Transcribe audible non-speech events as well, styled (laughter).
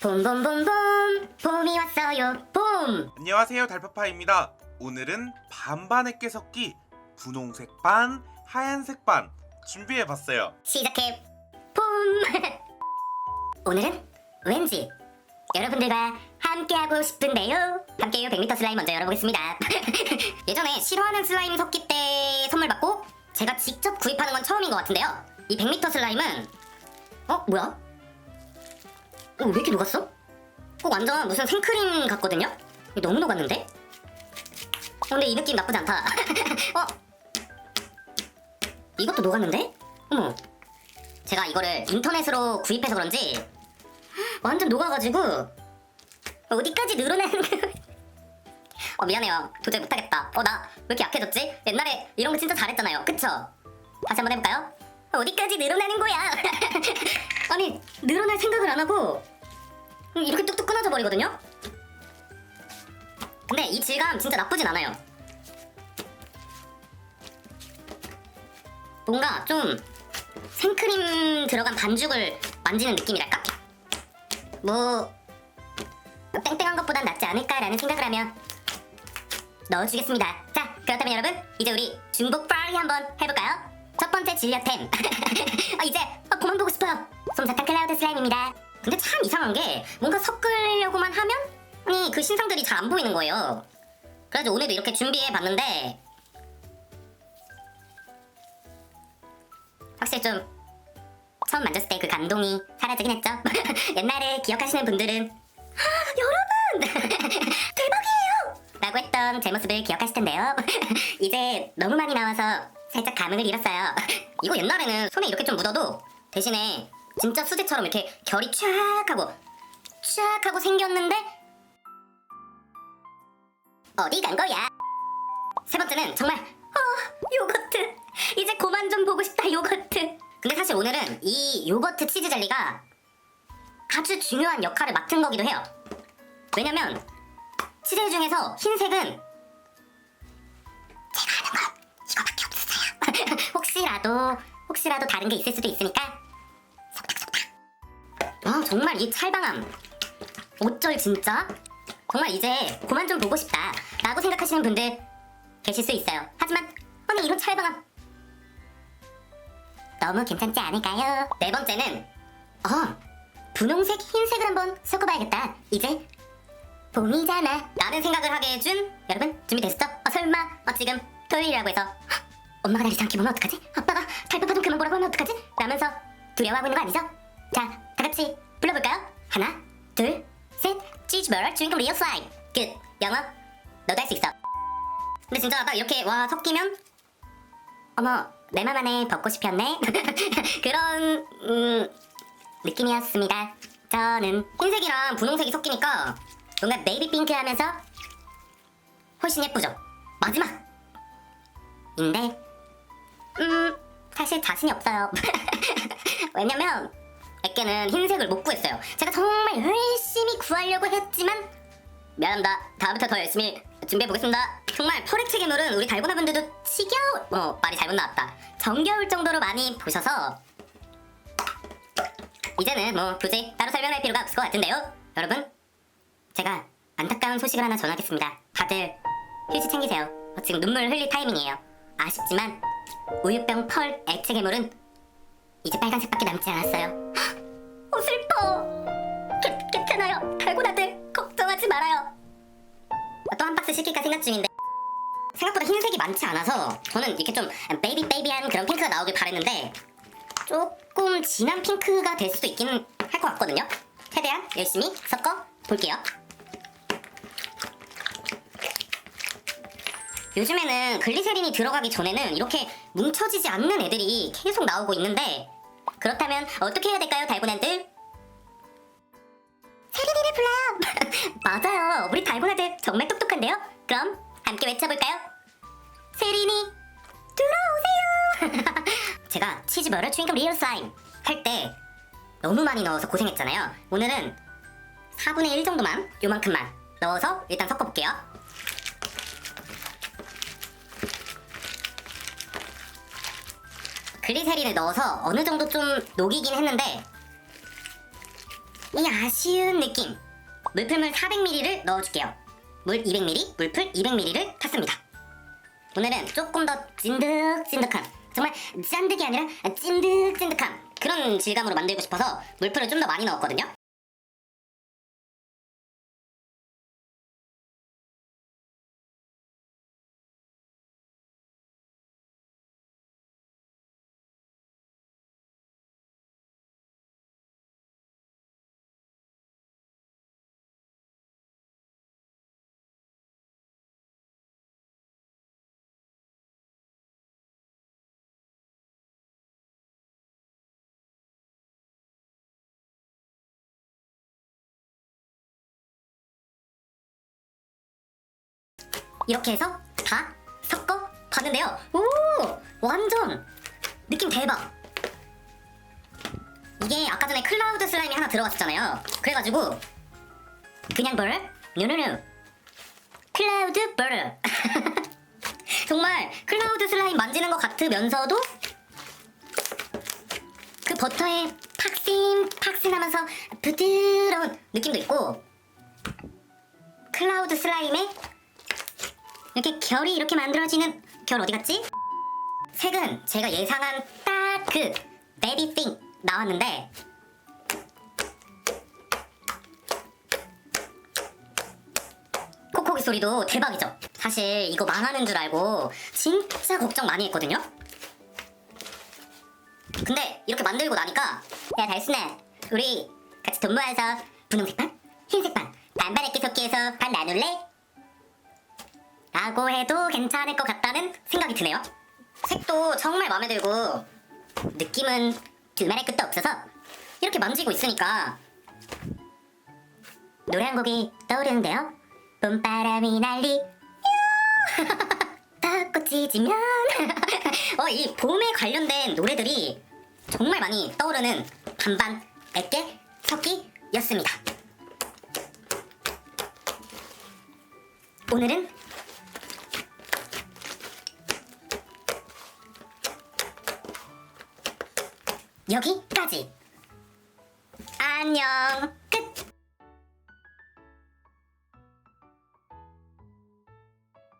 봄봄봄봄 봄이 왔어요 봄 안녕하세요 달파파입니다. 오늘은 반반의 깨섞기 분홍색 반, 하얀색 반 준비해봤어요. 시작해 봄 (laughs) 오늘은 왠지 여러분들과 함께하고 싶은데요 함께요 100m 슬라임 먼저 열어보겠습니다 (laughs) 예전에 싫어하는 슬라임 섞기 때 선물 받고 제가 직접 구입하는 건 처음인 것 같은데요 이 100m 슬라임은 어? 뭐야? 어, 왜 이렇게 녹았어? 어, 완전 무슨 생크림 같거든요? 너무 녹았는데? 어, 근데 이 느낌 나쁘지 않다 (laughs) 어? 이것도 녹았는데? 어머 제가 이거를 인터넷으로 구입해서 그런지 완전 녹아가지고 어디까지 늘어나는 거 (laughs) 어, 미안해요 도저히 못하겠다 어 나 왜 이렇게 약해졌지? 옛날에 이런 거 진짜 잘했잖아요 그쵸? 다시 한번 해볼까요? 어디까지 늘어나는 거야 (laughs) 아니 늘어날 생각을 안 하고 음, 이렇게 뚝뚝 끊어져 버리거든요 근데 이 질감 진짜 나쁘진 않아요 뭔가 좀 생크림 들어간 반죽을 만지는 느낌이랄까? 뭐 땡땡한 것보단 낫지 않을까라는 생각을 하면 넣어주겠습니다. 자, 그렇다면 여러분 이제 우리 중복 파리 한번 해볼까요? 첫 번째 진료템. (laughs) 아, 이제 아, 그만 보고 싶어요. 솜사탕 클라우드 슬라임입니다. 근데 참 이상한 게 뭔가 섞으려고만 하면 아니 그 신상들이 잘 안 보이는 거예요. 그래서 오늘도 이렇게 준비해 봤는데 확실히 좀 처음 만졌을 때 그 감동이 사라지긴 했죠. (laughs) 옛날에 기억하시는 분들은 아, 여러분 (laughs) 대박이에요! 라고 했던 제 모습을 기억하실 텐데요. (laughs) 이제 너무 많이 나와서 살짝 감흥을 잃었어요. 이거 옛날에는 손에 이렇게 좀 묻어도 대신에 진짜 수제처럼 이렇게 결이 쫙 하고 쫙 하고 생겼는데 어디 간 거야? 세 번째는 정말 어 요거트. 이제 그만 좀 보고 싶다 요거트. 근데 사실 오늘은 이 요거트 치즈 젤리가 아주 중요한 역할을 맡은 거기도 해요. 왜냐면 치즈 중에서 흰색은 제가 아는 건 이거밖에 없었어요? (laughs) 혹시라도 혹시라도 다른 게 있을 수도 있으니까 정말 이 찰방함 어쩔 진짜 정말 이제 그만 좀 보고 싶다 라고 생각하시는 분들 계실 수 있어요 하지만 아니 이런 찰방함 너무 괜찮지 않을까요? 네 번째는 어 분홍색 흰색을 한번 섞어봐야겠다 이제 봄이잖아 라는 생각을 하게 해준 여러분 준비됐어? 어 설마 어 지금 토요일이라고 해서 헉, 엄마가 날 이상하게 보면 어떡하지? 아빠가 달pap아 좀 그만 보라고 하면 어떡하지? 라면서 두려워하고 있는 거 아니죠? 자 다같이 불러볼까요? 하나 둘셋. 치즈버거 주인공 리얼 슬라임 끝 영어 너도 할 수 있어. 근데 진짜 딱 이렇게 와 섞이면 어머 내 맘 안에 벚꽃이 폈네. (laughs) 그런 음, 느낌이었습니다. 저는 흰색이랑 분홍색이 섞이니까 뭔가 네이비 핑크 하면서 훨씬 예쁘죠? 마지막! 인데 음 사실 자신이 없어요. (laughs) 왜냐면 애께는 흰색을 못 구했어요. 제가 정말 열심히 구하려고 했지만 미안합니다. 다음부터 더 열심히 준비해 보겠습니다. 정말 퍼렉트 괴물은 우리 달고나 분들도 지겨울 어 말이 잘못 나왔다. 정겨울 정도로 많이 보셔서 이제는 뭐 굳이 따로 설명할 필요가 없을 것 같은데요. 여러분 제가 안타까운 소식을 하나 전하겠습니다. 다들 휴지 챙기세요. 어, 지금 눈물 흘릴 타이밍이에요. 아쉽지만 우유병 펄 액체 괴물은 이제 빨간색밖에 남지 않았어요. 어 슬퍼! 괜- 괜찮아요. 달고나들 걱정하지 말아요. 또 한 박스 시킬까 생각 중인데. 생각보다 흰색이 많지 않아서 저는 이렇게 좀 베이비 베이비한 그런 핑크가 나오길 바랬는데 조금 진한 핑크가 될 수도 있기는 할것 같거든요. 최대한 열심히 섞어 볼게요. 요즘에는 글리세린이 들어가기 전에는 이렇게 뭉쳐지지 않는 애들이 계속 나오고 있는데 그렇다면 어떻게 해야 될까요 달고나들? 세린이를 불러요! (laughs) 맞아요. 우리 달고나들 정말 똑똑한데요? 그럼 함께 외쳐볼까요? 세린이 들어오세요! (laughs) 제가 치즈버를 주인공 리얼 슬라임 할 때 너무 많이 넣어서 고생했잖아요. 오늘은 4분의 1 정도만 요만큼만 넣어서 일단 섞어볼게요 글리세린을 넣어서 어느 정도 좀 녹이긴 했는데 이 아쉬운 느낌. 물풀물 400ml를 넣어줄게요. 물 200ml, 물풀 200ml를 탔습니다. 오늘은 조금 더 찐득찐득한 정말 짠득이 아니라 찐득찐득한 그런 질감으로 만들고 싶어서 물풀을 좀 더 많이 넣었거든요. 이렇게 해서 다 섞어 봤는데요. 오, 완전 느낌 대박. 이게 아까 전에 클라우드 슬라임이 하나 들어갔었잖아요. 그래가지고 그냥 벌, 누누누 클라우드 벌. (laughs) 정말 클라우드 슬라임 만지는 것 같으면서도 그 버터에 팍신 팍신하면서 부드러운 느낌도 있고 클라우드 슬라임에 이렇게 결이 이렇게 만들어지는 결 어디 갔지? 색은 제가 예상한 딱 그 베비띵 나왔는데 콕콕이 소리도 대박이죠. 사실 이거 망하는 줄 알고 진짜 걱정 많이 했거든요. 근데 이렇게 만들고 나니까 야 달순아 우리 같이 돈 모아서 분홍색 반, 흰색 반 반반 액기 섞기해서 반 나눌래? 라고 해도 괜찮을 것 같다는 생각이 드네요. 색도 정말 마음에 들고 느낌은 두말할 끝도 없어서 이렇게 만지고 있으니까 노래 한 곡이 떠오르는데요. 봄바람이 날리 벚꽃이 (laughs) 지면 (laughs) 어, 이 봄에 관련된 노래들이 정말 많이 떠오르는 반반 액계 섞기였습니다. 오늘은 여기까지. 안녕.